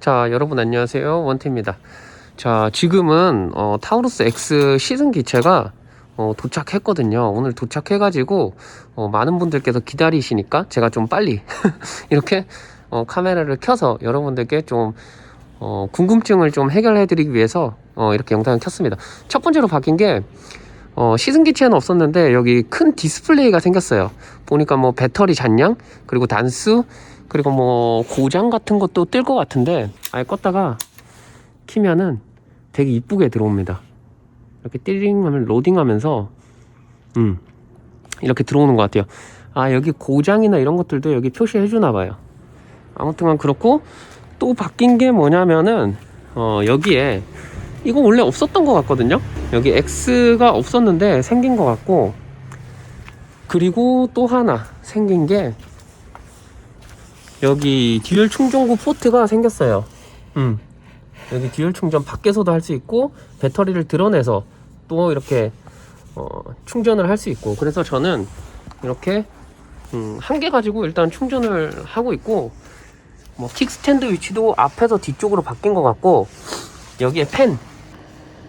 자, 여러분 안녕하세요. 원태입니다. 자, 지금은 어, 타우루스 X 시승 기체가 어, 도착했거든요. 오늘 도착해 가지고 어, 많은 분들께서 기다리시니까 제가 좀 빨리 이렇게 어, 카메라를 켜서 여러분들께 좀 어, 궁금증을 좀 해결해 드리기 위해서 어, 이렇게 영상을 켰습니다. 첫 번째로 바뀐 게 어, 시승 기체는 없었는데 여기 큰 디스플레이가 생겼어요. 보니까 뭐 배터리 잔량 그리고 단수 그리고 뭐 고장 같은 것도 뜰 것 같은데 아예 껐다가 키면은 되게 이쁘게 들어옵니다. 이렇게 띠링 하면 로딩하면서 음 이렇게 들어오는 것 같아요. 아 여기 고장이나 이런 것들도 여기 표시해 주나 봐요. 아무튼간 그렇고 또 바뀐 게 뭐냐면은 어 여기에 이거 원래 없었던 것 같거든요. 여기 X가 없었는데 생긴 것 같고 그리고 또 하나 생긴 게 여기 듀얼 충전구 포트가 생겼어요. 음. 여기 듀얼 충전 밖에서도 할 수 있고 배터리를 드러내서 또 이렇게 어, 충전을 할 수 있고 그래서 저는 이렇게 음, 한 개 가지고 일단 충전을 하고 있고 뭐 킥스탠드 위치도 앞에서 뒤쪽으로 바뀐 것 같고 여기에 펜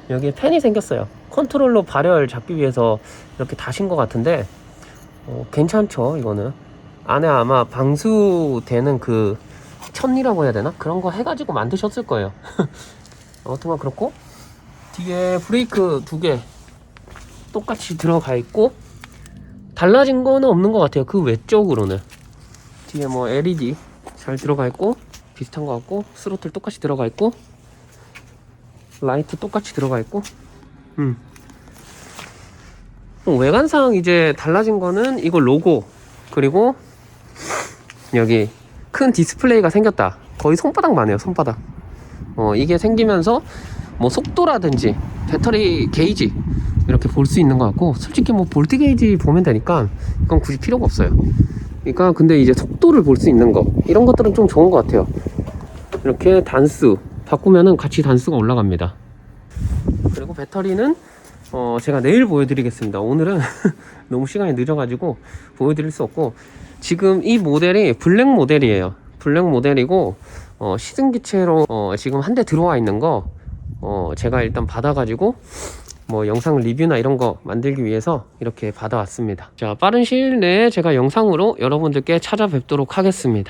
여기에 펜이 생겼어요 컨트롤러 발열 잡기 위해서 이렇게 다신 것 같은데 어, 괜찮죠 이거는 안에 아마 방수되는 그 천이라고 해야 되나? 그런 거 해가지고 만드셨을 거예요. 아무튼 그렇고 뒤에 브레이크 두 개 똑같이 들어가 있고 달라진 거는 없는 것 같아요. 그 외쪽으로는. 뒤에 뭐 LED 잘 들어가 있고 비슷한 것 같고 스로틀 똑같이 들어가 있고 라이트 똑같이 들어가 있고 음. 어, 외관상 이제 달라진 거는 이거 로고 그리고 여기 큰 디스플레이가 생겼다. 거의 손바닥만 해요 손바닥. 어 이게 생기면서 뭐 속도라든지 배터리 게이지 이렇게 볼 수 있는 것 같고 솔직히 뭐 볼트 게이지 보면 되니까 이건 굳이 필요가 없어요. 그러니까 근데 이제 속도를 볼 수 있는 거 이런 것들은 좀 좋은 것 같아요. 이렇게 단수 바꾸면은 같이 단수가 올라갑니다. 그리고 배터리는 어 제가 내일 보여드리겠습니다. 오늘은 너무 시간이 늦어가지고 보여드릴 수 없고 지금 이 모델이 블랙 모델이에요. 블랙 모델이고 어 시승 기체로 어 지금 한 대 들어와 있는 거 어 제가 일단 받아가지고 뭐 영상 리뷰나 이런 거 만들기 위해서 이렇게 받아왔습니다. 자 빠른 시일 내에 제가 영상으로 여러분들께 찾아뵙도록 하겠습니다